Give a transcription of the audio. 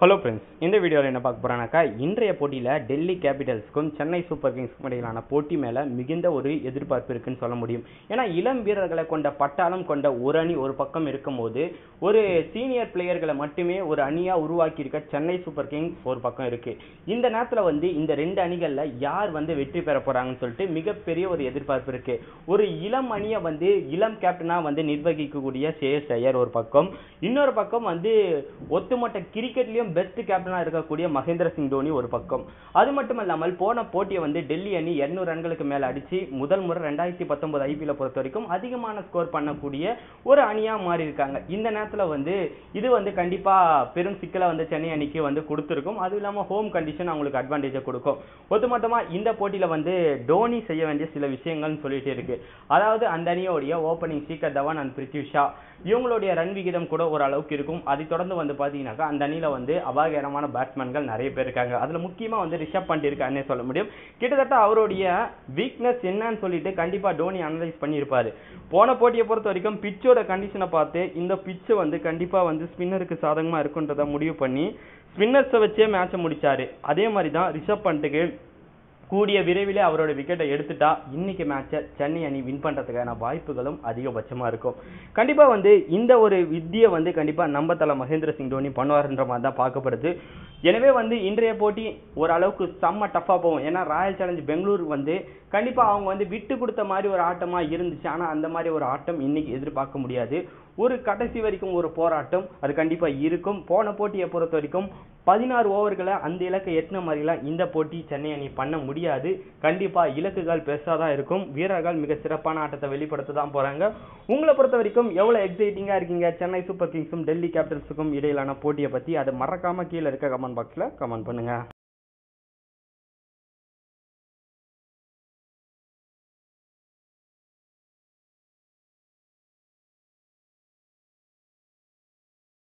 Hello friends இந்த வீடியோவில் என்ன பார்க்க போகிறோன்னாக்கா இன்றைய போட்டியில் டெல்லி கேபிட்டல்ஸ்க்கும் சென்னை சூப்பர் கிங்ஸ்க்கும் இடையிலான போட்டி மேலே மிகுந்த ஒரு எதிர்பார்ப்பு இருக்குன்னு சொல்ல முடியும். ஏன்னா இளம் வீரர்களை கொண்ட பட்டாளம் கொண்ட ஒரு அணி ஒரு பக்கம் இருக்கும்போது ஒரு சீனியர் பிளேயர்களை மட்டுமே ஒரு அணியாக உருவாக்கியிருக்க சென்னை சூப்பர் கிங்ஸ் ஒரு பக்கம் இருக்குது இந்த நேரத்தில் வந்து இந்த ரெண்டு அணிகளில் யார் வந்து வெற்றி பெற போகிறாங்கன்னு சொல்லிட்டு மிகப்பெரிய ஒரு எதிர்பார்ப்பு இருக்குது ஒரு இளம் அணியை வந்து இளம் கேப்டனாக வந்து நிர்வகிக்கக்கூடிய சேஸ் ஐயர் ஒரு பக்கம். இன்னொரு பக்கம் வந்து ஒத்துமொட்ட கிரிக்கெட்லேயும் பெஸ்ட் கேப்டனாக இருக்கக்கூடிய மகேந்திர சிங் தோனி ஒரு பக்கம். அது மட்டும் இல்லாமல் போன போட்டியை வந்து டெல்லி அணி இருநூறு ரன்களுக்கு மேலே அடித்து முதல் முறை ரெண்டாயிரத்தி பத்தொன்பது ஐபிஎல் பொறுத்த வரைக்கும் அதிகமான ஸ்கோர் பண்ணக்கூடிய ஒரு அணியாக மாறி இருக்காங்க இந்த நேரத்தில் வந்து இது வந்து கண்டிப்பாக பெரும் சிக்கலை வந்து சென்னை அணிக்கு வந்து கொடுத்துருக்கும். அதுவும் இல்லாமல் ஹோம் கண்டிஷன் அவங்களுக்கு அட்வான்டேஜை கொடுக்கும். ஒட்டுமொத்தமாக இந்த போட்டியில் வந்து டோனி செய்ய வேண்டிய சில விஷயங்கள்னு சொல்லிட்டு இருக்கு. அதாவது அந்த அணியோடைய ஓப்பனிங் சீக்கர் தவான் அண்ட் பிரித்யூஷா இவங்களுடைய ரன் விகிதம் கூட ஒரு அளவுக்கு இருக்கும். அதை தொடர்ந்து வந்து பார்த்தீங்கன்னாக்கா அந்த அணியில் வந்து அபாயகரமான பேட்ஸ்மேன்கள் நிறைய பேர் இருக்காங்க. அதில் முக்கியமாக வந்து ரிஷப் பண்ட் இருக்காருன்னே சொல்ல முடியும். கிட்டத்தட்ட அவருடைய வீக்னஸ் என்னன்னு சொல்லிட்டு கண்டிப்பாக டோனி அனலைஸ் பண்ணியிருப்பாரு. போன போட்டியை பொறுத்த வரைக்கும் பிச்சோட கண்டிஷனை பார்த்து இந்த பிச்சு வந்து கண்டிப்பாக வந்து ஸ்பின்னருக்கு சாதகமாக இருக்குன்றதை முடிவு பண்ணி ஸ்பின்னர்ஸை வச்சே மேட்சை முடித்தார் அதே மாதிரி தான் ரிஷப் பண்ட்டுக்கு கூடிய விரைவிலே அவரோட விக்கெட்டை எடுத்துட்டா இன்னைக்கு மேட்சை சென்னை அணி வின் பண்ணுறதுக்கான வாய்ப்புகளும் அதிகபட்சமாக இருக்கும். கண்டிப்பாக வந்து இந்த ஒரு வித்தியை வந்து கண்டிப்பாக நம்ம தலை மகேந்திர சிங் தோனி பண்ணுவார்ன்ற மாதிரி தான் பார்க்கப்படுது. எனவே வந்து இன்றைய போட்டி ஓரளவுக்கு செம்ம டஃப்பாக போகும். ஏன்னா ராயல் சேலஞ்ச் பெங்களூர் வந்து கண்டிப்பாக அவங்க வந்து விட்டு கொடுத்த மாதிரி ஒரு ஆட்டமாக இருந்துச்சு. ஆனால் அந்த மாதிரி ஒரு ஆட்டம் இன்னைக்கு எதிர்பார்க்க முடியாது. ஒரு கடைசி வரைக்கும் ஒரு போராட்டம் அது கண்டிப்பாக இருக்கும். போன போட்டியை பொறுத்த வரைக்கும் பதினாறு ஓவர்களை அந்த இலக்கை எட்டின மாதிரிலாம் இந்த போட்டி சென்னை அணி பண்ண முடியாது. கண்டிப்பாக இலக்குகள் பெருசாக தான் இருக்கும். வீரர்கள் மிக சிறப்பான ஆட்டத்தை வெளிப்படுத்த தான் போகிறாங்க உங்களை பொறுத்த வரைக்கும் எவ்வளோ எக்ஸைட்டிங்காக இருக்கீங்க? சென்னை சூப்பர் கிங்ஸும் டெல்லி கேபிட்டல்ஸுக்கும் இடையிலான போட்டியை பற்றி அதை மறக்காமல் கீழே இருக்க கமெண்ட் பாக்ஸில் கமெண்ட் பண்ணுங்கள்